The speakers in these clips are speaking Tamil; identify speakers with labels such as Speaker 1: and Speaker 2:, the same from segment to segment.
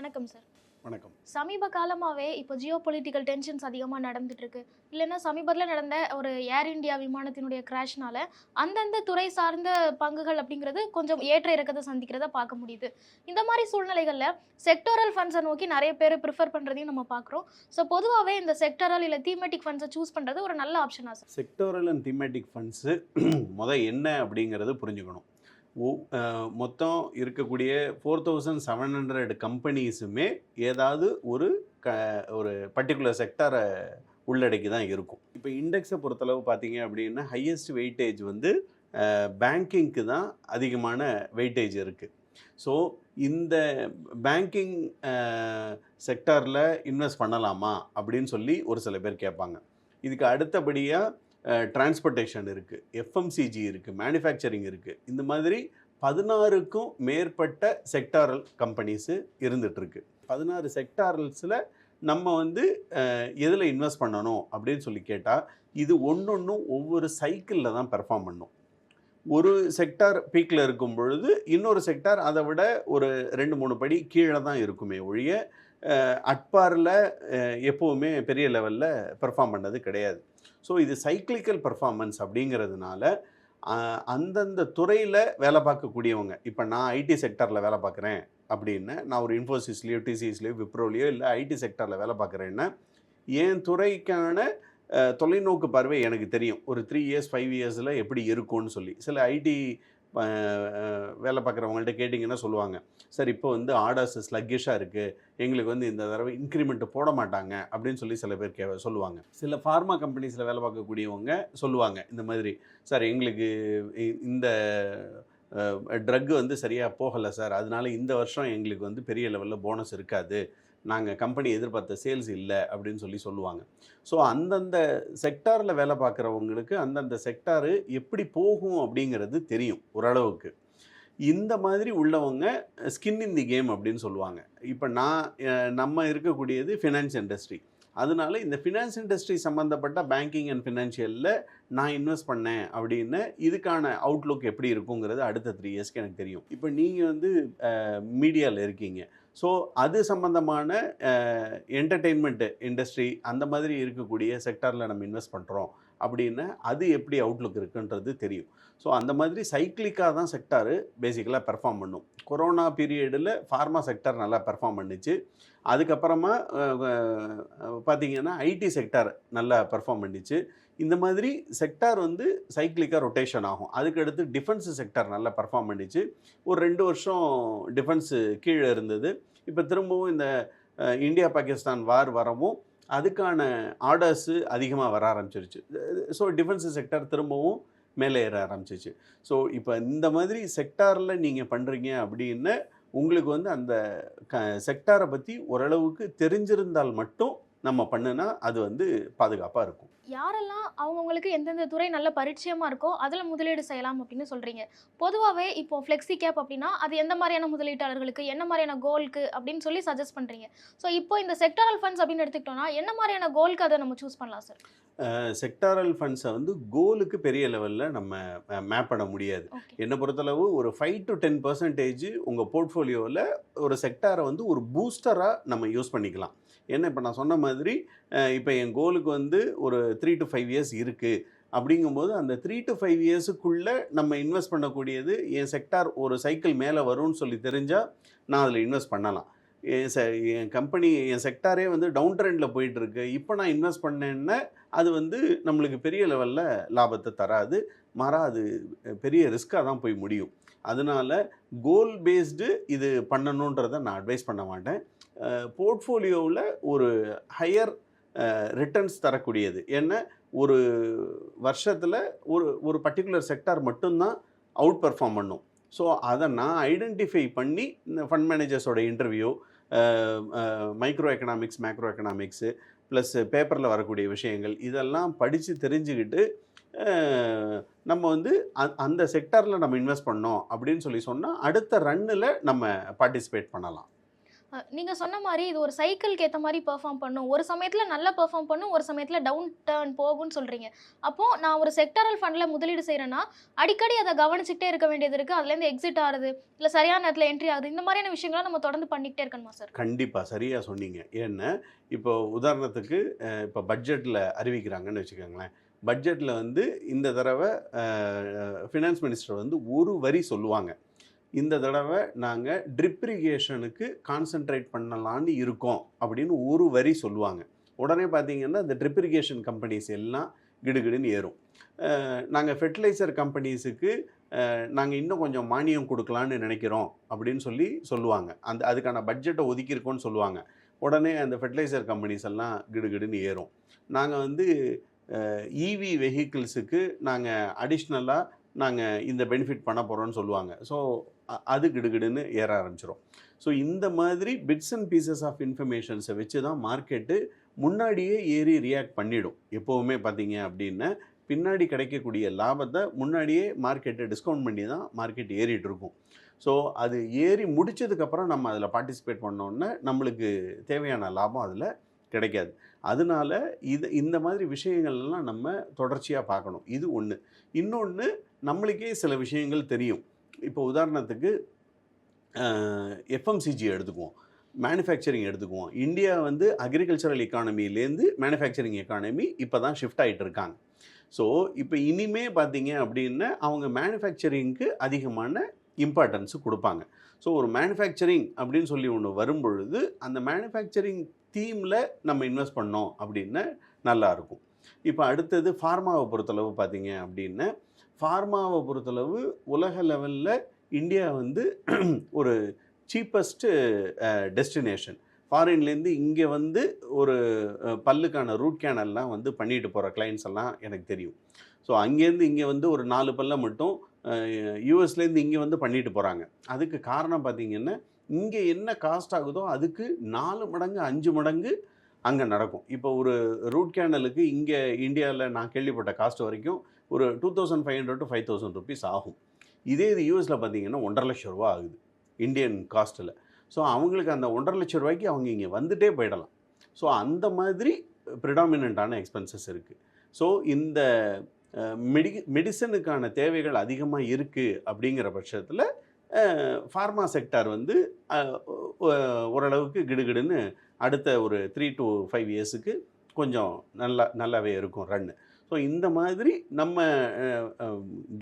Speaker 1: வணக்கம் சார்
Speaker 2: வணக்கம்.
Speaker 1: சமீப காலமாகவே இப்போ ஜியோ பொலிட்டிக்கல் டென்ஷன்ஸ் அதிகமாக நடந்துட்டு இருக்கு இல்லைன்னா சமீபத்தில் நடந்த ஒரு ஏர் இந்தியா விமானத்தினுடைய கிராஷ்னால அந்தந்த துறை சார்ந்த பங்குகள் அப்படிங்கிறது கொஞ்சம் ஏற்ற இறக்கத்தை சந்திக்கிறத பார்க்க முடியுது. இந்த மாதிரி சூழ்நிலைகளில் செக்டோரல் ஃபண்ட்ஸை நோக்கி நிறைய பேர் ப்ரிஃபர் பண்ணுறதையும் நம்ம பார்க்குறோம். ஸோ பொதுவாகவே இந்த செக்டரல் இல்லை தீமெட்டிக் ஃபண்ட்ஸை சூஸ் பண்ணுறது ஒரு நல்ல ஆப்ஷனா sir
Speaker 2: sectoral and thematic funds முத என்ன அப்படிங்கிறது புரிஞ்சுக்கணும். மொத்தம் இருக்கக்கூடிய ஃபோர் தௌசண்ட் செவன் ஹண்ட்ரட் கம்பெனிஸுமே ஏதாவது ஒரு க ஒரு பர்டிகுலர் செக்டரை உள்ளடக்கி தான் இருக்கும். இப்போ இண்டெக்ஸை பொறுத்தளவு பார்த்தீங்க அப்படின்னா ஹையஸ்ட் வெயிட்டேஜ் வந்து பேங்கிங்க்கு தான் அதிகமான வெயிட்டேஜ் இருக்குது ஸோ இந்த பேங்கிங் செக்டாரில் இன்வெஸ்ட் பண்ணலாமா அப்படின்னு சொல்லி ஒரு சில பேர் கேட்பாங்க. இதுக்கு அடுத்தபடியாக டிரான்ஸ்போர்ட்டேஷன் இருக்குது எஃப்எம்சிஜி இருக்குது மேனுஃபேக்சரிங் இருக்குது இந்த மாதிரி பதினாறுக்கும் மேற்பட்ட செக்டாரல் கம்பெனிஸு இருந்துகிட்ருக்கு பதினாறு செக்டாரல்ஸில் நம்ம வந்து எதில் இன்வெஸ்ட் பண்ணணும் அப்படின்னு சொல்லி கேட்டால் இது ஒன்றொன்றும் ஒவ்வொரு சைக்கிளில் தான் பெர்ஃபார்ம் பண்ணும். ஒரு செக்டார் பீக்கில் இருக்கும் பொழுது இன்னொரு செக்டார் அதை விட ஒரு ரெண்டு மூணு படி கீழே தான் இருக்குமே ஒழிய அட்பாரில் எப்போவுமே பெரிய லெவலில் பெர்ஃபார்ம் பண்ணது கிடையாது. ஸோ இது சைக்கிளிக்கல் பெர்ஃபார்மன்ஸ் அப்படிங்கிறதுனால அந்தந்த துறையில் வேலை பார்க்கக்கூடியவங்க இப்போ நான் ஐடி செக்டரில் வேலை பார்க்குறேன் அப்படின்னு நான் ஒரு இன்ஃபோசிஸ்லேயோ டிசிஎஸ்லேயோ விப்ரோலையோ இல்லை ஐடி செக்டரில் வேலை பார்க்குறேன்னா என் துறைக்கான தொலைநோக்கு பார்வை எனக்கு தெரியும். ஒரு த்ரீ இயர்ஸ் ஃபைவ் இயர்ஸில் எப்படி இருக்கும்னு சொல்லி. சில ஐடி வேலை பார்க்குறவங்கள்ட்ட கேட்டிங்கன்னா சொல்லுவாங்க. சார் இப்போ வந்து ஆர்டர்ஸ் ஸ்லக்கிஷாக இருக்குது எங்களுக்கு வந்து இந்த தடவை இன்க்ரிமெண்ட் போட மாட்டாங்க. அப்படின்னு சொல்லி சில பேர் கே சொல்லுவாங்க. சில ஃபார்மா கம்பெனிஸில் வேலை பார்க்கக்கூடியவங்க சொல்லுவாங்க இந்த மாதிரி சார் எங்களுக்கு இந்த ட்ரக் வந்து சரியாக போகலை சார். அதனால இந்த வருஷம் எங்களுக்கு வந்து பெரிய லெவலில் போனஸ் இருக்காது. நாங்கள் கம்பெனி எதிர்பார்த்த சேல்ஸ் இல்லை. அப்படின்னு சொல்லி சொல்லுவாங்க. ஸோ அந்தந்த செக்டாரில் வேலை பார்க்குறவங்களுக்கு அந்தந்த செக்டாரு எப்படி போகும் அப்படிங்கிறது தெரியும் ஓரளவுக்கு. இந்த மாதிரி உள்ளவங்க ஸ்கின் இன் தி கேம் அப்படின்னு சொல்லுவாங்க. இப்போ நான் நம்ம இருக்கக்கூடியது ஃபினான்ஸ் இண்டஸ்ட்ரி அதனால இந்த ஃபினான்ஸ் இண்டஸ்ட்ரி சம்மந்தப்பட்ட பேங்கிங் அண்ட் ஃபினான்ஷியலில் நான் இன்வெஸ்ட் பண்ணேன் அப்படின்னு இதுக்கான அவுட்லுக் எப்படி இருக்குங்கிறது அடுத்த த்ரீ இயர்ஸ்க்கு எனக்கு தெரியும். இப்போ நீங்கள் வந்து மீடியாவில் இருக்கீங்க. ஸோ அது சம்மந்தமான என்டர்டெயின்மெண்ட்டு இண்டஸ்ட்ரி அந்த மாதிரி இருக்கக்கூடிய செக்டாரில் நம்ம இன்வெஸ்ட் பண்ணுறோம் அப்படின்னு அது எப்படி அவுட்லுக் இருக்குன்றது தெரியும். ஸோ அந்த மாதிரி சைக்கிளிக்காக தான் செக்டாரு பேசிக்கலாக பெர்ஃபார்ம் பண்ணும். கொரோனா பீரியடில் ஃபார்மா செக்டார் நல்லா பெர்ஃபார்ம் பண்ணிச்சு. அதுக்கப்புறமா பார்த்தீங்கன்னா ஐடி செக்டார் நல்லா பெர்ஃபார்ம் பண்ணிச்சு. இந்த மாதிரி செக்டார் வந்து சைக்கிளிக்காக ரொட்டேஷன் ஆகும். அதுக்கடுத்து டிஃபென்ஸ் செக்டார் நல்லா பெர்ஃபார்ம் பண்ணிச்சு. ஒரு ரெண்டு வருஷம் டிஃபென்ஸு கீழே இருந்தது. இப்போ திரும்பவும் இந்த இந்தியா பாகிஸ்தான் வார் வரவும் அதுக்கான ஆர்டர்ஸு அதிகமாக வர ஆரம்பிச்சிருச்சு. ஸோ டிஃபென்ஸ் செக்டார் திரும்பவும் மேலே ஏற ஆரம்பிச்சிச்சு. ஸோ இப்போ இந்த மாதிரி செக்டாரில் நீங்கள் பண்ணுறீங்க அப்படின்னு உங்களுக்கு வந்து அந்த க செக்டாரை பற்றி ஓரளவுக்கு தெரிஞ்சிருந்தால் மட்டும் நம்ம பண்ணுனா அது வந்து பாதுகாப்பாக இருக்கும்.
Speaker 1: யாரெல்லாம் அவங்கவுங்களுக்கு எந்தெந்த துறை நல்ல பரிச்சயமா இருக்கோ அதில் முதலீடு செய்யலாம் அப்படின்னு சொல்றீங்க. பொதுவாகவே இப்போ ஃப்ளெக்ஸி கேப் அப்படின்னா அது எந்த மாதிரியான முதலீட்டாளர்களுக்கு என்ன மாதிரியான கோலுக்கு அப்படின்னு சொல்லி சஜஸ்ட் பண்றீங்க. ஸோ இப்போ இந்த செக்டரல் ஃபண்ட்ஸ் அப்படின்னு எடுத்துக்கிட்டோம்னா என்ன மாதிரியான கோலுக்கு அதை நம்ம சூஸ் பண்ணலாம் சார்
Speaker 2: செக்டாரல் ஃபண்ட்ஸை வந்து கோலுக்கு பெரிய லெவலில் நம்ம மேப் பண்ண முடியாது. என்னை பொறுத்தளவு ஒரு ஃபைவ் டு டென் பர்சன்டேஜ் உங்கள் போர்ட்ஃபோலியோவில் ஒரு செக்டாரை வந்து ஒரு பூஸ்டராக நம்ம யூஸ் பண்ணிக்கலாம். என்ன இப்போ நான் சொன்ன மாதிரி இப்போ என் கோலுக்கு வந்து ஒரு த்ரீ டு ஃபைவ் இயர்ஸ் இருக்குது அப்படிங்கும்போது அந்த த்ரீ டு ஃபைவ் இயர்ஸுக்குள்ளே நம்ம இன்வெஸ்ட் பண்ணக்கூடியது என் செக்டார் ஒரு சைக்கிள் மேலே வரும்னு சொல்லி தெரிஞ்சால் நான் அதில் இன்வெஸ்ட் பண்ணலாம். என் செ என் கம்பெனி என் செக்டாரே வந்து டவுன் ட்ரெண்டில் போயிட்டுருக்கு. இப்போ நான் இன்வெஸ்ட் பண்ணேன்னா அது வந்து நம்மளுக்கு பெரிய லெவலில் லாபத்தை தராது. மாறா அது பெரிய ரிஸ்க்காக தான் போய் முடியும். அதனால கோல் பேஸ்டு இது பண்ணணுன்றதை நான் அட்வைஸ் பண்ண மாட்டேன். போர்ட்ஃபோலியோவில் ஒரு ஹையர் ரிட்டர்ன்ஸ் தரக்கூடியது. ஏன்னா ஒரு வருஷத்தில் ஒரு ஒரு பர்டிகுலர் செக்டார் மட்டும்தான் அவுட் பெர்ஃபார்ம் பண்ணும். ஸோ அதை நான் ஐடென்டிஃபை பண்ணி இந்த fund மேனேஜர்ஸோட interview micro economics macro economics plus பேப்பரில் வரக்கூடிய விஷயங்கள் இதெல்லாம் படித்து தெரிஞ்சுக்கிட்டு நம்ம வந்து அந்த செக்டாரில் நம்ம இன்வெஸ்ட் பண்ணோம் அப்படின்னு சொல்லி சொன்னால் அடுத்த ரன்னில் நம்ம பார்ட்டிசிபேட் பண்ணலாம்.
Speaker 1: அஹ் நீங்க சொன்ன மாதிரி இது ஒரு சைக்கிள்க்கு ஏத்த மாதிரி பெர்ஃபார்ம் பண்ணும். ஒரு சமயத்துல நல்லா பெர்ஃபார்ம் பண்ணும் ஒரு சமயத்துல டவுன் டர்ன் போகும்னு சொல்றீங்க. அப்போ நான் ஒரு செக்டரல் ஃபண்ட்ல முதலீடு செய்யறேன்னா அடிக்கடி அதை கவனிச்சுட்டே இருக்க வேண்டியது இருக்கு. அதுல இருந்து எக்ஸிட் ஆகுது இல்ல சரியான நேரத்துல என்ட்ரி ஆகுது. இந்த மாதிரியான விஷயங்களை நம்ம தொடர்ந்து பண்ணிக்கிட்டே இருக்கணுமா சார்
Speaker 2: கண்டிப்பாக சரியாக சொன்னீங்க. ஏன்னா இப்போ உதாரணத்துக்கு இப்போ பட்ஜெட்டில் அறிவிக்கிறாங்கன்னு வச்சுக்கோங்களேன். பட்ஜெட்டில் வந்து இந்த தடவை ஃபினான்ஸ் மினிஸ்டர் வந்து ஒரு வரி சொல்லுவாங்க. இந்த தடவை நாங்கள் ட்ரிப்ரிகேஷனுக்கு கான்சென்ட்ரேட் பண்ணலான்னு இருக்கோம் அப்படின்னு ஒரு வரி சொல்லுவாங்க. உடனே பார்த்தீங்கன்னா இந்த ட்ரிப்ரிகேஷன் கம்பெனிஸ் எல்லாம் கிடுகிடுன்னு ஏறும். நாங்கள் ஃபெர்டிலைசர் கம்பெனிஸுக்கு நாங்கள் இன்னும் கொஞ்சம் மானியம் கொடுக்கலான்னு நினைக்கிறோம் அப்படின்னு சொல்லி சொல்லுவாங்க. அந்த அதுக்கான பட்ஜெட்டை ஒதுக்கியிருக்கோன்னு சொல்லுவாங்க. உடனே அந்த ஃபெர்டிலைசர் கம்பெனிஸ் எல்லாம் கிடுகிடுன்னு ஏறும். நாங்கள் வந்து இவி வெஹிக்கிள்ஸுக்கு நாங்கள் அடிஷ்னலாக நாங்கள் இந்த பெனிஃபிட் பண்ண போகிறோம்னு சொல்லுவாங்க. ஸோ அது கிடுகிடுன்னு ஏற ஆரம்பிச்சிடும் ஸோ இந்த மாதிரி பிட்ஸ் அண்ட் பீசஸ் ஆஃப் இன்ஃபர்மேஷன்ஸை வச்சு தான் மார்க்கெட்டு முன்னாடியே ஏறி ரியாக்ட் பண்ணிடும். எப்போவுமே பார்த்தீங்க அப்படின்னா பின்னாடி கிடைக்கக்கூடிய லாபத்தை முன்னாடியே மார்க்கெட்டை டிஸ்கவுண்ட் பண்ணி தான் மார்க்கெட் ஏறிட்டு இருக்கும் ஸோ அது ஏறி முடிச்சதுக்கப்புறம் நம்ம அதில் பார்ட்டிசிபேட் பண்ணோன்னே நம்மளுக்கு தேவையான லாபம் அதில் கிடைக்காது. அதனால இது இந்த மாதிரி விஷயங்கள்லாம் நம்ம தொடர்ச்சியாக பார்க்கணும். இது ஒன்று இன்னொன்று நம்மளுக்கே சில விஷயங்கள் தெரியும். இப்போ உதாரணத்துக்கு எஃப்எம்சிஜி எடுத்துக்குவோம். மேனுஃபேக்சரிங் எடுத்துக்குவோம். இந்தியா வந்து அக்ரிகல்ச்சரல் எக்கானமிலேருந்து மேனுஃபேக்சரிங் எக்கானமி இப்போ தான் ஷிஃப்ட் ஆகிட்டு இருக்காங்க. ஸோ இப்போ இனிமே பார்த்தீங்க அப்படின்னா அவங்க மேனுஃபேக்சரிங்க்கு அதிகமான இம்பார்ட்டன்ஸு கொடுப்பாங்க. ஸோ ஒரு மேனுஃபேக்சரிங் அப்படின்னு சொல்லி ஒன்று வரும்பொழுது அந்த மேனுஃபேக்சரிங் தீமில் நம்ம இன்வெஸ்ட் பண்ணோம் அப்படின்னா நல்லா இருக்கும் இப்போ அடுத்தது ஃபார்மாவை பொறுத்தளவு பார்த்தீங்க அப்படின்னா ஃபார்மாவை பொறுத்தளவு உலக லெவலில் இந்தியா வந்து ஒரு சீப்பஸ்ட்டு டெஸ்டினேஷன் ஃபாரின்லேருந்து இங்கே வந்து ஒரு பல்லுக்கான ரூட் கேனல்லாம் வந்து பண்ணிட்டு போகிற கிளைண்ட்ஸ் எல்லாம் எனக்கு தெரியும் ஸோ அங்கேருந்து இங்கே வந்து ஒரு நாலு பல்ல மட்டும் யூஎஸ்லேருந்து இங்கே வந்து பண்ணிட்டு போகிறாங்க அதுக்கு காரணம் பார்த்திங்கன்னா இங்கே என்ன காஸ்ட் ஆகுதோ அதுக்கு நாலு மடங்கு அஞ்சு மடங்கு அங்கே நடக்கும். இப்போ ஒரு ரூட் கேனலுக்கு இங்கே இந்தியாவில் நான் கேள்விப்பட்ட காஸ்ட் வரைக்கும் ஒரு two thousand five hundred to five thousand rupees ஆகும். இதே இது யூஎஸில் பார்த்தீங்கன்னா ஒன்றரை லட்சம் ரூபா ஆகுது இந்தியன் காஸ்ட்டில் ஸோ அவங்களுக்கு அந்த ஒன்றரை லட்சம் ரூபாய்க்கு அவங்க இங்கே வந்துட்டே போயிடலாம். ஸோ அந்த மாதிரி ப்ரிடாமினண்ட்டான எக்ஸ்பென்சஸ் இருக்குது ஸோ இந்த மெடி மெடிசனுக்கான தேவைகள் அதிகமாக இருக்குது அப்படிங்கிற பட்சத்தில் ஃபார்மா செக்டார் வந்து ஓரளவுக்கு கிடுகிடுன்னு அடுத்த ஒரு த்ரீ டு ஃபைவ் இயர்ஸுக்கு கொஞ்சம் நல்லா நல்லாவே இருக்கும் ரன்னு ஸோ இந்த மாதிரி நம்ம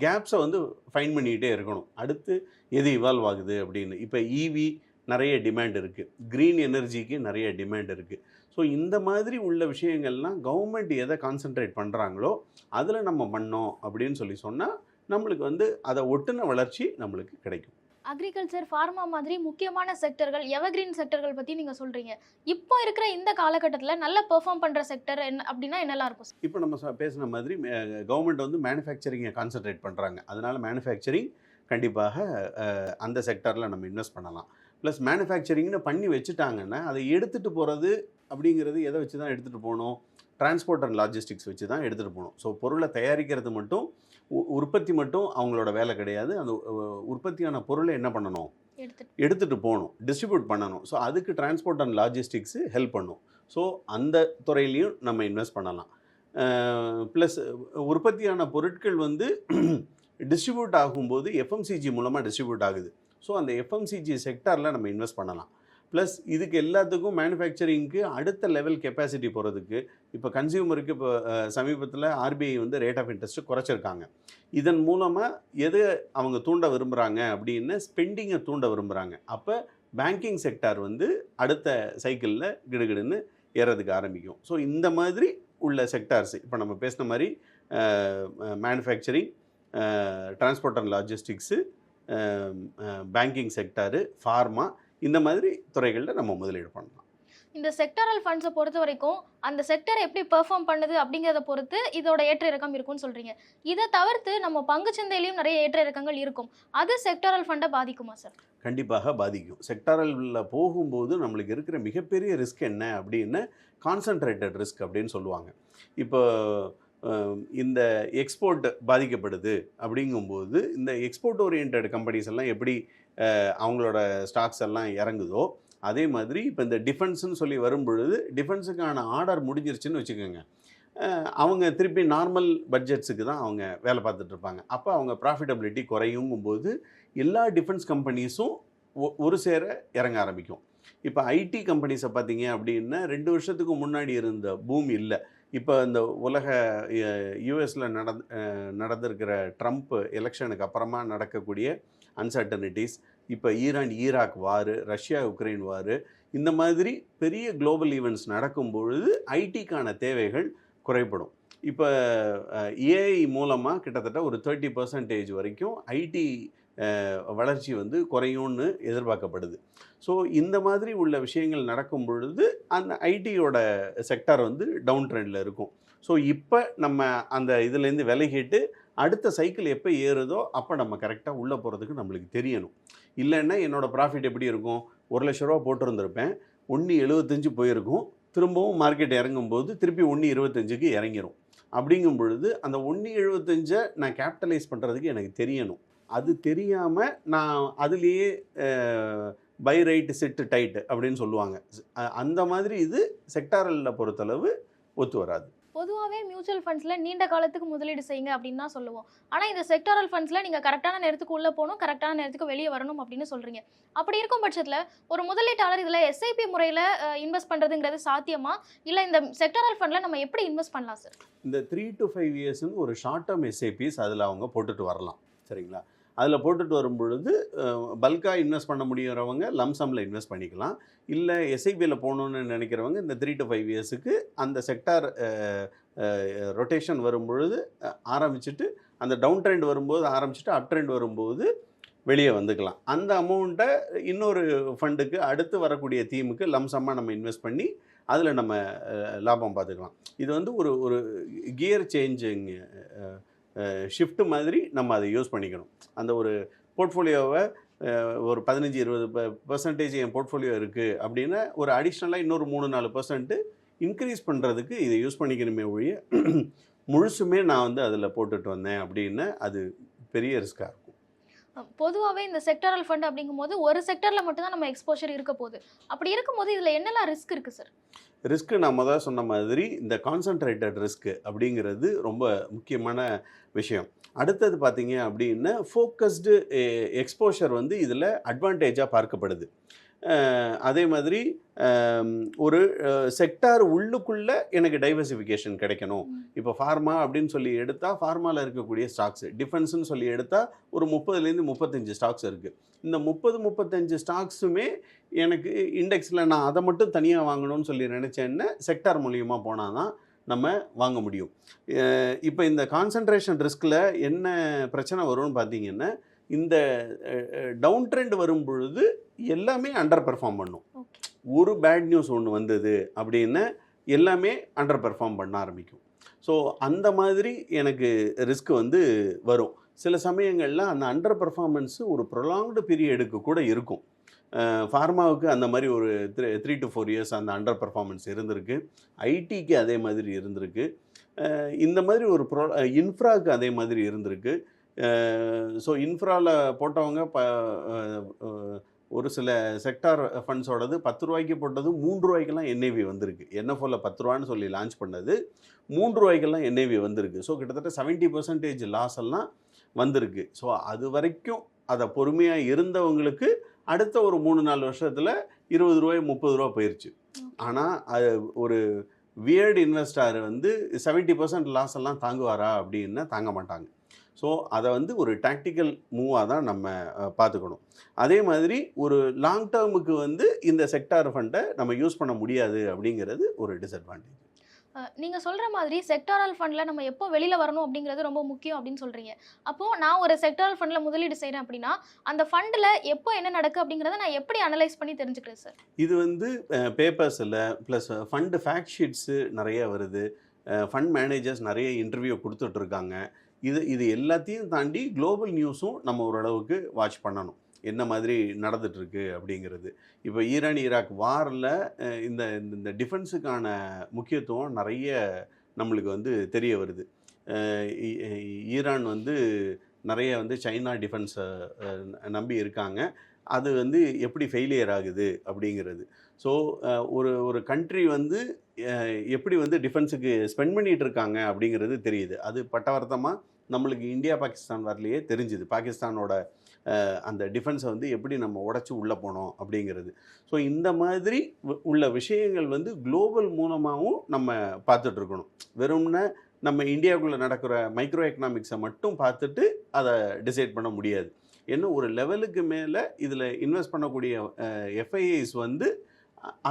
Speaker 2: கேப்ஸை வந்து ஃபைன் பண்ணிக்கிட்டே இருக்கணும். அடுத்து எது இவால்வ் ஆகுது அப்படின்னு. இப்போ ஈவி நிறைய டிமாண்ட் இருக்குது க்ரீன் எனர்ஜிக்கு நிறைய டிமாண்ட் இருக்குது ஸோ இந்த மாதிரி உள்ள விஷயங்கள்லாம் கவர்மெண்ட் எதை கான்சென்ட்ரேட் பண்ணுறாங்களோ அதில் நம்ம பண்ணோம் அப்படின்னு சொல்லி சொன்னால் நம்மளுக்கு வந்து அதை ஒட்டுன வளர்ச்சி நம்மளுக்கு கிடைக்கும்.
Speaker 1: அக்ரிகல்ச்சர் ஃபார்மா மாதிரி முக்கியமான செக்டர்கள் எவர்கிரீன் செக்டர்கள் பத்தி நீங்க சொல்றீங்க. இப்போ இருக்கிற இந்த காலகட்டத்துல நல்லா பெர்ஃபார்ம் பண்ற செக்டர் என்ன அப்படின்னா என்னெல்லாம் இருக்கும்?
Speaker 2: இப்போ நம்ம பேசின மாதிரி கவர்மெண்ட் வந்து மேனுஃபேக்சரிங்கை கான்சென்ட்ரேட் பண்ணுறாங்க அதனால மேனுஃபேக்சரிங் கண்டிப்பாக அந்த செக்டரில் நம்ம இன்வெஸ்ட் பண்ணலாம். ப்ளஸ் மேனுஃபேக்சரிங்னு பண்ணி வச்சுட்டாங்கன்னா அதை எடுத்துகிட்டு போகிறது அப்படிங்கிறது எதை வச்சு தான் எடுத்துகிட்டு போகணும்? டிரான்ஸ்போர்ட் அண்ட் லாஜிஸ்டிக்ஸ் வச்சு தான் எடுத்துகிட்டு போகணும். ஸோ பொருளை தயாரிக்கிறது மட்டும் உற்பத்தி மட்டும் அவங்களோட வேலை கிடையாது. அந்த உற்பத்தியான பொருளை என்ன பண்ணணும்? எடுத்துகிட்டு போகணும். டிஸ்ட்ரிபியூட் பண்ணணும். ஸோ அதுக்கு டிரான்ஸ்போர்ட் அண்ட் லாஜிஸ்டிக்ஸு ஹெல்ப் பண்ணும். ஸோ அந்த துறையிலையும் நம்ம இன்வெஸ்ட் பண்ணலாம். ப்ளஸ் உற்பத்தியான பொருட்கள் வந்து டிஸ்ட்ரிபியூட் ஆகும்போது எஃப்எம்சிஜி மூலமாக டிஸ்ட்ரிபியூட் ஆகுது. ஸோ அந்த எஃப்எம்சிஜி செக்டாரில் நம்ம இன்வெஸ்ட் பண்ணலாம். ப்ளஸ் இதுக்கு எல்லாத்துக்கும் மேனுஃபேக்சரிங்க்கு அடுத்த லெவல் கெப்பாசிட்டி போகிறதுக்கு இப்போ கன்சியூமருக்கு இப்போ சமீபத்தில் ஆர்பிஐ வந்து ரேட் ஆஃப் இன்ட்ரெஸ்ட்டு குறைச்சிருக்காங்க. இதன் மூலமாக எது அவங்க தூண்ட விரும்புகிறாங்க அப்படின்னு ஸ்பெண்டிங்கை தூண்ட விரும்புகிறாங்க அப்போ பேங்கிங் செக்டார் வந்து அடுத்த சைக்கிளில் கிடுகிடுன்னு ஏறதுக்கு ஆரம்பிக்கும். ஸோ இந்த மாதிரி உள்ள செக்டார்ஸ் இப்போ நம்ம பேசின மாதிரி manufacturing transport and logistics banking sector pharma இந்த மாதிரி துறைகளில் நம்ம முதலீடு பண்ணலாம்.
Speaker 1: இந்த செக்டரல் ஃபண்ட்ஸை பொறுத்த வரைக்கும் அந்த செக்டர் எப்படி பெர்ஃபார்ம் பண்ணுது அப்படிங்கிறத பொறுத்து இதோட ஏற்ற இறக்கம் இருக்கும்னு சொல்றீங்க. இதை தவிர்த்து நம்ம பங்குச்சந்தையிலையும் நிறைய ஏற்ற இறக்கங்கள் இருக்கும். அது செக்டரல் ஃபண்டை பாதிக்குமா சார்
Speaker 2: கண்டிப்பாக பாதிக்கும். செக்டாரலில் போகும்போது நம்மளுக்கு இருக்கிற மிகப்பெரிய ரிஸ்க் என்ன அப்படின்னு கான்சன்ட்ரேட்டட் ரிஸ்க் அப்படின்னு சொல்லுவாங்க. இப்போ இந்த எக்ஸ்போர்ட் பாதிக்கப்படுது அப்படிங்கும்போது இந்த எக்ஸ்போர்ட் ஓரியன்ட் கம்பெனிஸ் எல்லாம் எப்படி அவங்களோட ஸ்டாக்ஸ் எல்லாம் இறங்குதோ அதே மாதிரி இப்போ இந்த டிஃபென்ஸ்னு சொல்லி வரும்பொழுது டிஃபென்ஸுக்கான ஆர்டர் முடிஞ்சிருச்சுன்னு வச்சுக்கோங்க. அவங்க திருப்பி நார்மல் பட்ஜெட்ஸுக்கு தான் அவங்க வேலை பார்த்துட்டு இருப்பாங்க. அப்போ அவங்க ப்ராஃபிட்டபிலிட்டி குறையுங்கும்போது எல்லா டிஃபென்ஸ் கம்பெனிஸும் ஒரு சேர இறங்க ஆரம்பிக்கும். இப்போ ஐடி கம்பெனிஸை பார்த்தீங்க அப்படின்னா ரெண்டு வருஷத்துக்கு முன்னாடி இருந்த பூமி இல்லை. இப்போ இந்த உலக யூஎஸில் நடந் நடந்திருக்கிற ட்ரம்ப் எலெக்ஷனுக்கு அப்புறமா நடக்கக்கூடிய அன்சர்டனிட்டிஸ் இப்போ Iran Iraq war Russia Ukraine war இந்த மாதிரி பெரிய குளோபல் ஈவெண்ட்ஸ் நடக்கும் பொழுது ஐடிக்கான தேவைகள் குறைபடும். இப்போ ஏஐ மூலமாக கிட்டத்தட்ட ஒரு தேர்ட்டி பர்சன்டேஜ் வரைக்கும் ஐடி வளர்ச்சி வந்து குறையும்னு எதிர்பார்க்கப்படுது. ஸோ இந்த மாதிரி உள்ள விஷயங்கள் நடக்கும் பொழுது அந்த ஐடியோட செக்டார் வந்து டவுன் ட்ரெண்டில் இருக்கும். ஸோ இப்போ நம்ம அந்த இதுலேருந்து விலகிட்டு அடுத்த சைக்கிள் எப்போ ஏறுதோ அப்போ நம்ம கரெக்டாக உள்ளே போகிறதுக்கு நம்மளுக்கு தெரியணும். இல்லைன்னா என்னோடய ப்ராஃபிட் எப்படி இருக்கும்? ஒரு லட்ச ரூபா போட்டிருந்திருப்பேன். ஒன்று எழுபத்தஞ்சு போயிருக்கும். திரும்பவும் மார்க்கெட் இறங்கும்போது திருப்பி ஒன்று இருபத்தஞ்சுக்கு இறங்கிடும் அப்படிங்கும் பொழுது அந்த ஒன்று எழுபத்தஞ்சை நான் கேபிட்டலைஸ் பண்ணுறதுக்கு எனக்கு தெரியணும். அது தெரியாமல் நான் அதுலேயே பை ரைட்டு செட்டு டைட்டு அப்படின்னு சொல்லுவாங்க. அந்த மாதிரி இது செக்டாரலில் பொறுத்தளவு ஒத்து வராது.
Speaker 1: பொதுவாகவே மியூச்சுவல் ஃபண்ட்ஸில் நீண்ட காலத்துக்கு முதலீடு செய்யுங்க அப்படின்னு தான் சொல்லுவோம். ஆனால் இந்த செக்டாரல் ஃபண்ட்ஸில் நீங்கள் கரெக்டான நேரத்துக்கு உள்ளே போகணும் கரெக்டான நேரத்துக்கு வெளியே வரணும் அப்படின்னு சொல்கிறீங்க அப்படி இருக்கும் பட்சத்தில் ஒரு முதலீட்டாளர் இதில் எஸ்ஐபி முறையில் இன்வெஸ்ட் பண்ணுறதுங்கிறது சாத்தியமா? இல்லை இந்த செக்டாரல் ஃபண்டில் நம்ம எப்படி இன்வெஸ்ட் பண்ணலாம் சார்
Speaker 2: இந்த த்ரீ டு ஃபைவ் இயர்ஸ்னு ஒரு ஷார்ட் டேர்ம் எஸ்ஐபிஸ் அதில் அவங்க போட்டுட்டு வரலாம். சரிங்களா? அதில் போட்டுட்டு வரும் பொழுது பல்காக இன்வெஸ்ட் பண்ண முடியறவங்க லம்சமில் இன்வெஸ்ட் பண்ணிக்கலாம். இல்லை எஸ்ஐபியில் போகணுன்னு நினைக்கிறவங்க இந்த த்ரீ டு ஃபைவ் இயர்ஸுக்கு அந்த செக்டார் ரொட்டேஷன் வரும்பொழுது ஆரம்பிச்சுட்டு அந்த டவுன் ட்ரெண்ட் வரும்போது ஆரம்பிச்சுட்டு அப் ட்ரெண்ட் வரும்போது வெளியே வந்துக்கலாம். அந்த அமௌண்ட்டை இன்னொரு ஃபண்டுக்கு அடுத்து வரக்கூடிய தீமுக்கு லம்சமாக நம்ம இன்வெஸ்ட் பண்ணி அதில் நம்ம லாபம் பார்த்துக்கலாம். இது வந்து ஒரு ஒரு கியர் சேஞ்சுங்க ஷிஃப்ட் மாதிரி நம்ம அதை யூஸ் பண்ணிக்கணும். அந்த ஒரு போர்ட்ஃபோலியோவை ஒரு பதினஞ்சு இருபது பர்சன்டேஜ் என் போர்ட்ஃபோலியோ இருக்குது அப்படின்னா ஒரு அடிஷ்னலாக இன்னொரு மூணு நாலு பர்சன்ட்டு இன்க்ரீஸ் பண்ணுறதுக்கு இதை யூஸ் பண்ணிக்கணுமே ஒழிய முழுசுமே நான் வந்து அதில் போட்டுட்டு வந்தேன் அப்படின்னு அது பெரிய ரிஸ்க்காக இருக்கும்.
Speaker 1: பொதுவாகவே இந்த செக்டாரல் ஃபண்ட் அப்படிங்கும்போது ஒரு செக்டரில் மட்டும்தான் நம்ம எக்ஸ்போஷர் இருக்க போகுது. அப்படி இருக்கும்போது இதில் என்னெல்லாம் ரிஸ்க் இருக்குது சார்
Speaker 2: ரிஸ்க்கு நம்ம தான் சொன்ன மாதிரி இந்த கான்சன்ட்ரேட்டட் ரிஸ்க்கு அப்படிங்கிறது ரொம்ப முக்கியமான விஷயம். அடுத்தது பார்த்தீங்க அப்படின்னா ஃபோக்கஸ்டு எக்ஸ்போஷர் eh, வந்து இதில் அட்வான்டேஜாக பார்க்கப்படுது. அதே மாதிரி ஒரு செக்டார் உள்ளுக்குள்ளே எனக்கு டைவர்சிஃபிகேஷன் கிடைக்கணும். இப்போ ஃபார்மா அப்படின்னு சொல்லி எடுத்தால் ஃபார்மாவில் இருக்கக்கூடிய ஸ்டாக்ஸ் டிஃபென்ஸ்னு சொல்லி எடுத்தால் ஒரு முப்பதுலேருந்து முப்பத்தஞ்சு ஸ்டாக்ஸ் இருக்குது இந்த முப்பது முப்பத்தஞ்சு ஸ்டாக்ஸுமே எனக்கு இண்டெக்ஸில் நான் அதை மட்டும் தனியாக வாங்கணும்னு சொல்லி நினச்சேன்னா செக்டார் மூலியமாக போனால் தான் நம்ம வாங்க முடியும். இப்போ இந்த கான்சன்ட்ரேஷன் ரிஸ்கில் என்ன பிரச்சனை வரும்னு பார்த்தீங்கன்னா இந்த டவுன் ட்ரெண்ட் வரும் பொழுது எல்லாமே அண்டர் பெர்ஃபார்ம் பண்ணும் ஒரு பேட் நியூஸ் ஒன்று வந்தது அப்படின்னா எல்லாமே அண்டர் பெர்ஃபார்ம் பண்ண ஆரம்பிக்கும். ஸோ அந்த மாதிரி எனக்கு ரிஸ்க் வந்து வரும். சில சமயங்களில் அந்த அண்டர் பெர்ஃபார்மன்ஸு ஒரு ப்ரொலாங்டு பீரியடுக்கு கூட இருக்கும். ஃபார்மாவுக்கு அந்த மாதிரி ஒரு three three to four years அந்த அண்டர் பெர்ஃபார்மன்ஸ் இருந்திருக்கு ஐடிக்கு அதே மாதிரி இருந்திருக்கு. இந்த மாதிரி ஒரு ப்ரோ இன்ஃப்ராவுக்கு அதே மாதிரி இருந்திருக்கு. ஸோ இன்ஃப்ராவில் போட்டவங்க ப ஒரு சில செக்டார் ஃபண்ட்ஸோடது பத்து ரூபாய்க்கு போட்டது மூன்று ரூபாய்க்கெல்லாம் என்ஐவி வந்திருக்கு. என்எஃப்ஓவில் பத்து ரூபான்னு சொல்லி லான்ச் பண்ணது மூன்று ரூபாய்க்கெல்லாம் என்ஐவி வந்திருக்கு. ஸோ கிட்டத்தட்ட செவன்ட்டி பர்சன்டேஜ் லாஸ் எல்லாம் வந்திருக்கு. ஸோ அது வரைக்கும் அதை பொறுமையாக இருந்தவங்களுக்கு அடுத்த ஒரு மூணு நாலு வருஷத்தில் இருபது ரூபாய் முப்பது ரூபா போயிடுச்சு ஆனால் அது ஒரு வியர்டு இன்வெஸ்டார் வந்து செவன்ட்டி பர்சன்ட் லாஸ் எல்லாம் தாங்குவாரா அப்படின்னா தாங்க மாட்டாங்க. ஸோ அதை வந்து ஒரு டாக்டிக்கல் மூவாக தான் நம்ம பார்த்துக்கணும். அதே மாதிரி ஒரு லாங் டேர்முக்கு வந்து இந்த செக்டார் ஃபண்டை நம்ம யூஸ் பண்ண முடியாது அப்படிங்கிறது ஒரு டிஸ்அட்வான்டேஜ்
Speaker 1: நீங்கள் சொல்கிற மாதிரி செக்டாரல் ஃபண்டில் நம்ம எப்போ வெளியில் வரணும் அப்படிங்கிறது ரொம்ப முக்கியம் அப்படின்னு சொல்கிறீங்க அப்போது நான் ஒரு செக்டாரல் ஃபண்டில் முதலீடு செய்கிறேன் அப்படின்னா அந்த ஃபண்டில் எப்போ என்ன நடக்கு அப்படிங்கிறத நான் எப்படி அனலைஸ் பண்ணி தெரிஞ்சுக்கிறேன் சார்
Speaker 2: இது வந்து பேப்பர்ஸில் ப்ளஸ் ஃபண்டு ஃபேக்ட் ஷீட்ஸு நிறைய வருது. ஃபண்ட் மேனேஜர்ஸ் நிறைய இன்டர்வியூ கொடுத்துட்ருக்காங்க இது இது எல்லாத்தையும் தாண்டி குளோபல் நியூஸும் நம்ம ஓரளவுக்கு வாட்ச் பண்ணணும். என்ன மாதிரி நடந்துகிட்ருக்கு அப்படிங்கிறது. இப்போ ஈரான் ஈராக் வாரில் இந்த இந்த டிஃபென்ஸுக்கான முக்கியத்துவம் நிறைய நம்மளுக்கு வந்து தெரிய வருது. ஈரான் வந்து நிறைய வந்து சைனா டிஃபென்ஸை நம்பி இருக்காங்க. அது வந்து எப்படி ஃபெயிலியர் ஆகுது அப்படிங்கிறது. ஸோ ஒரு ஒரு கண்ட்ரி வந்து எப்படி வந்து டிஃபென்ஸுக்கு ஸ்பெண்ட் பண்ணிகிட்டு இருக்காங்க அப்படிங்கிறது தெரியுது. அது பட்டவர்த்தமாக நம்மளுக்கு இந்தியா பாகிஸ்தான் வரலையே தெரிஞ்சுது. பாகிஸ்தானோட அந்த டிஃபென்ஸை வந்து எப்படி நம்ம உடச்சி உள்ளே போனோம் அப்படிங்கிறது. ஸோ இந்த மாதிரி உள்ள விஷயங்கள் வந்து குளோபல் மூலமாகவும் நம்ம பார்த்துட்ருக்கணும் வெறும்னா நம்ம இந்தியாவுக்குள்ளே நடக்கிற மைக்ரோ எக்கனாமிக்ஸை மட்டும் பார்த்துட்டு அதை டிசைட் பண்ண முடியாது. என்ன ஒரு லெவலுக்கு மேலே இதில் இன்வெஸ்ட் பண்ணக்கூடிய எஃப்ஐஐஸ் வந்து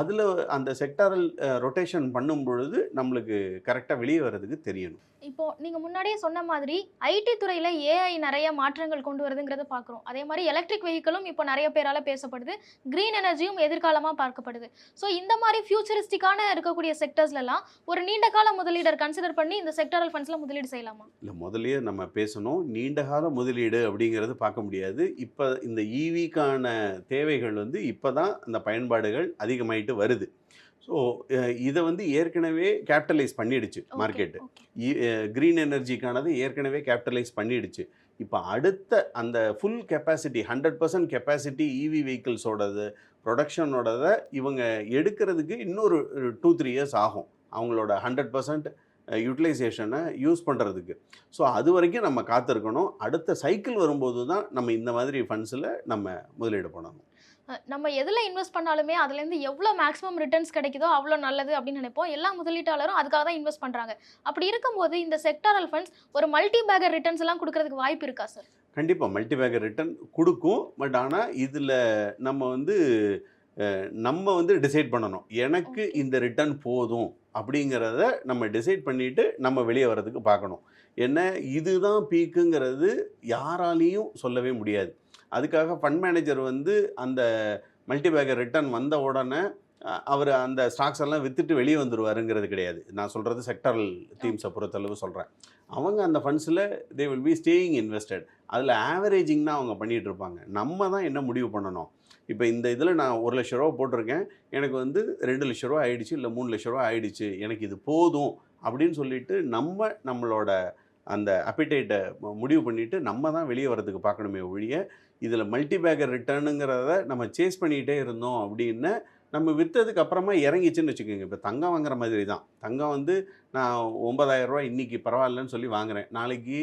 Speaker 2: அதில் அந்த செக்டாரல் ரொட்டேஷன் பண்ணும் பொழுது நம்மளுக்கு கரெக்டாக வெளியே வர்றதுக்கு தெரியணும்.
Speaker 1: இப்போ நீங்க முன்னாடியே சொன்ன மாதிரி ஐடி துறையில ஏஐ நிறைய மாற்றங்கள் கொண்டு வருதுங்கிறத பார்க்குறோம் அதே மாதிரி எலக்ட்ரிக் வெஹிக்கிளும் இப்போ நிறைய பேரால பேசப்படுது. கிரீன் எனர்ஜியும் எதிர்காலமா பார்க்கப்படுது. ஸோ இந்த மாதிரி ஃபியூச்சரிஸ்டிக்கான இருக்கக்கூடிய செக்டர்ஸ்லாம் ஒரு நீண்ட கால முதலீடர் கன்சிடர் பண்ணி இந்த செக்டரல் ஃபண்ட்ஸ்ல முதலீடு செய்யலாமா?
Speaker 2: இல்லை முதல்லயே நம்ம பேசணும். நீண்டகால முதலீடு அப்படிங்கிறது பார்க்க முடியாது. இப்போ இந்த ஈவிக்கான தேவைகள் வந்து இப்போ தான் அந்த பயன்பாடுகள் அதிகமாயிட்டு வருது. ஸோ இதை வந்து ஏற்கனவே கேபிட்டலைஸ் பண்ணிடுச்சு மார்க்கெட்டு க்ரீன் எனர்ஜிக்கானது ஏற்கனவே கேபிட்டலைஸ் பண்ணிடுச்சு. இப்போ அடுத்த அந்த full capacity hundred percent capacity EV வெஹிக்கிள்ஸோடது ப்ரொடக்ஷனோடதை இவங்க எடுக்கிறதுக்கு இன்னொரு டூ த்ரீ இயர்ஸ் ஆகும். அவங்களோட ஹண்ட்ரட் பர்சன்ட் யூட்டிலைசேஷனை யூஸ் பண்ணுறதுக்கு ஸோ அது வரைக்கும் நம்ம காத்திருக்கணும். அடுத்த சைக்கிள் வரும்போது தான் நம்ம இந்த மாதிரி ஃபண்ட்ஸில் நம்ம முதலீடு பண்ணணும்.
Speaker 1: நம்ம எதில் இன்வெஸ்ட் பண்ணாலுமே அதுலேருந்து எவ்வளோ மேக்ஸிமம் ரிட்டர்ன்ஸ் கிடைக்குதோ அவ்வளோ நல்லது அப்படின்னு நினைப்போம். எல்லா முதலீட்டாளரும் அதுக்காக தான் இன்வெஸ்ட் பண்ணுறாங்க அப்படி இருக்கும்போது இந்த செக்டாரல் ஃபண்ட்ஸ் ஒரு மல்டி பேக்கர் ரிட்டர்ன்ஸ் எல்லாம் கொடுக்கறதுக்கு வாய்ப்பு இருக்கா சார்
Speaker 2: கண்டிப்பாக மல்டிபேக்கர் ரிட்டர்ன் கொடுக்கும். பட் ஆனால் இதில் நம்ம வந்து நம்ம வந்து டிசைட் பண்ணணும். எனக்கு. இந்த ரிட்டர்ன் போதும் அப்படிங்கிறத நம்ம டிசைட் பண்ணிட்டு நம்ம வெளியே வர்றதுக்கு பார்க்கணும். என்ன? இதுதான் பீக்குங்கிறது யாராலையும் சொல்லவே முடியாது. அதுக்காக ஃபண்ட் மேனேஜர் வந்து அந்த மல்டிபேக்கர் ரிட்டர்ன் வந்த உடனே அவர் அந்த ஸ்டாக்ஸ் எல்லாம் வித்துட்டு வெளியே வந்துருவாருங்கிறது கிடையாது. நான் சொல்கிறது செக்டரல் தீம்ஸை பொறுத்தளவு சொல்கிறேன் அவங்க அந்த ஃபண்ட்ஸில் they will be staying invested அதில் ஆவரேஜிங் தான் அவங்க பண்ணிகிட்டு இருப்பாங்க. நம்ம தான் என்ன முடிவு பண்ணணும்? இப்போ இந்த இதில் நான் ஒரு லட்ச ரூபா போட்டிருக்கேன். எனக்கு வந்து ரெண்டு லட்ச ரூபா ஆயிடுச்சு இல்லை மூணு லட்ச ரூபா ஆயிடுச்சு. எனக்கு இது போதும் அப்படின்னு சொல்லிட்டு நம்ம நம்மளோட அந்த அப்பிடைட்டை முடிவு பண்ணிவிட்டு நம்ம தான் வெளியே வரதுக்கு பார்க்கணுமே ஒழிய இதில் மல்டிபேக்கர் ரிட்டர்னுங்கிறத நம்ம சேஸ் பண்ணிகிட்டே இருந்தோம் அப்படின்னு நம்ம விற்றதுக்கு அப்புறமா இறங்கிச்சுன்னு வச்சுக்கோங்க. இப்போ தங்கம் வாங்குற மாதிரி தான். தங்கம் வந்து நான் ஒம்பதாயிரரூவா இன்றைக்கி பரவாயில்லன்னு சொல்லி வாங்குகிறேன் நாளைக்கு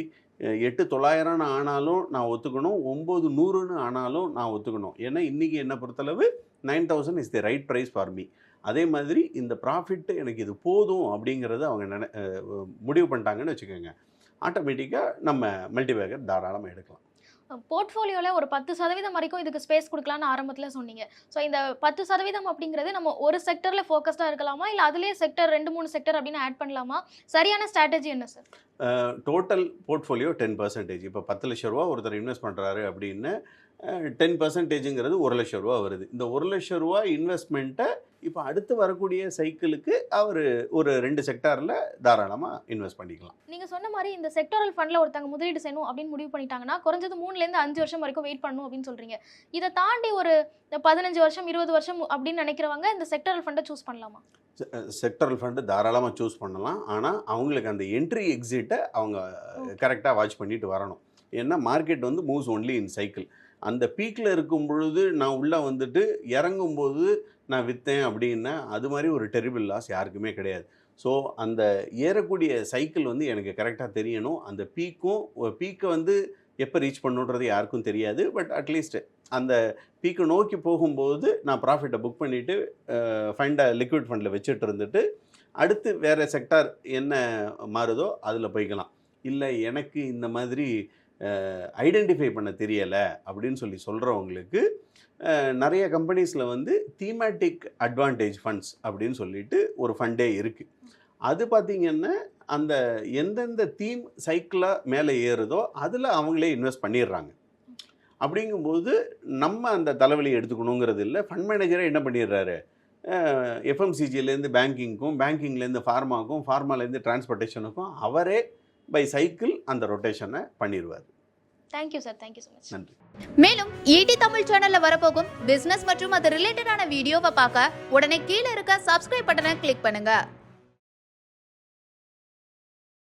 Speaker 2: எட்டு தொள்ளாயிரம்னு ஆனாலும் நான் ஒத்துக்கணும் ஒம்பது நூறுன்னு ஆனாலும் நான் ஒத்துக்கணும். ஏன்னா இன்றைக்கி என்னை பொறுத்தளவு nine thousand is the right price for me அதே மாதிரி இந்த ப்ராஃபிட் எனக்கு இது போதும் அப்படிங்கிறத அவங்க நினை முடிவு பண்ணிட்டாங்கன்னு வச்சுக்கோங்க. ஆட்டோமேட்டிக்காக நம்ம மல்டிபேக்கர் தாராளமாக எடுக்கலாம்.
Speaker 1: போர்ட்ஃபோலியோவில் ஒரு பத்து சதவீதம் வரைக்கும் இதுக்கு ஸ்பேஸ் கொடுக்கலாம்னு ஆரம்பத்தில் சொன்னீங்க. ஸோ இந்த பத்து சதவீதம் அப்படிங்கிறது நம்ம ஒரு செக்டரில் ஃபோக்கஸ்டாக இருக்கலாமா? இல்லை அதுலேயே செக்டர் ரெண்டு மூணு செக்டர் அப்படின்னு ஆட் பண்ணலாமா? சரியான ஸ்ட்ராட்டஜி என்ன sir
Speaker 2: total portfolio ten percentage இப்போ பத்து லட்ச ரூபா ஒருத்தர் இன்வெஸ்ட் பண்ணுறாரு அப்படின்னு டென் பர்சன்டேஜுங்கிறது ஒரு லட்ச ரூபா வருது. இந்த ஒரு லட்ச ரூபா இன்வெஸ்ட்மெண்ட்டை இப்போ அடுத்து வரக்கூடிய சைக்கிளுக்கு அவர் ஒரு ரெண்டு செக்டாரில் தாராளமாக இன்வெஸ்ட் பண்ணிக்கலாம்.
Speaker 1: நீங்கள் சொன்ன மாதிரி இந்த செக்டரல் ஃபண்டில் ஒருத்தங்க முதலீடு செய்யணும் அப்படின்னு முடிவு பண்ணிட்டாங்கன்னா குறைஞ்சது மூணுலேருந்து அஞ்சு வருஷம் வரைக்கும் வெயிட் பண்ணணும் அப்படின்னு சொல்கிறீங்க இதை தாண்டி ஒரு பதினஞ்சு வருஷம் இருபது வருஷம் அப்படின்னு நினைக்கிறவங்க இந்த செக்டரல் ஃபண்டை சூஸ் பண்ணலாமா?
Speaker 2: செக்டரல் ஃபண்டு தாராளமாக சூஸ் பண்ணலாம். ஆனால் அவங்களுக்கு அந்த என்ட்ரி எக்ஸிட்டை அவங்க கரெக்டாக வாட்ச் பண்ணிட்டு வரணும். ஏன்னா மார்க்கெட் வந்து மூவ்ஸ் ஒன்லி இன் சைக்கிள் அந்த பீக்கில் இருக்கும் பொழுது நான் உள்ளே வந்துட்டு இறங்கும்போது நான் விற்றேன் அப்படின்னா அது மாதிரி ஒரு டெரிபிள் லாஸ் யாருக்குமே கிடையாது. ஸோ அந்த ஏறக்கூடிய சைக்கிள் வந்து எனக்கு கரெக்டாக தெரியணும். அந்த பீக்கும் பீக்கை வந்து எப்போ ரீச் பண்ணுன்றது யாருக்கும் தெரியாது. பட் அட்லீஸ்ட் அந்த பீக்கை நோக்கி போகும்போது நான் ப்ராஃபிட்டை புக் பண்ணிவிட்டு ஃபண்டை லிக்விட் ஃபண்டில் வச்சுட்டு இருந்துட்டு அடுத்து வேறு செக்டார் என்ன மாறுதோ அதில் போய்க்கலாம். இல்லை எனக்கு இந்த மாதிரி ஐடென்டிஃபை பண்ண தெரியலை அப்படின்னு சொல்லி சொல்கிறவங்களுக்கு நிறைய கம்பெனிஸில் வந்து தீமேட்டிக் அட்வான்டேஜ் ஃபண்ட்ஸ் அப்படின்னு சொல்லிட்டு ஒரு ஃபண்டே இருக்குது அது பார்த்திங்கன்னா அந்த எந்தெந்த தீம் சைக்கிளாக மேலே ஏறுதோ அதில் அவங்களே இன்வெஸ்ட் பண்ணிடுறாங்க. அப்படிங்கும்போது நம்ம அந்த தலைவலியை எடுத்துக்கணுங்கிறது இல்லை. ஃபண்ட் மேனேஜரே என்ன பண்ணிடுறாரு? எஃப்எம்சிஜிலேருந்து பேங்கிங்க்கும் பேங்கிங்லேருந்து ஃபார்மாக்கும் ஃபார்மாலேருந்து டிரான்ஸ்போர்ட்டேஷனுக்கும் அவரே பை சைக்கிள் அந்த ரொட்டேஷனை பண்ணிடுவார்
Speaker 1: thank you sir thank you so much
Speaker 2: நன்றி.
Speaker 3: மேலும் ஈடி தமிழ் சேனல்ல வரப்போகும் பிசினஸ் மற்றும் அது ரிலேட்டடான வீடியோவை பார்க்க உடனே கீழே இருக்க சப்ஸ்கிரைப் பட்டனை கிளிக் பண்ணுங்க.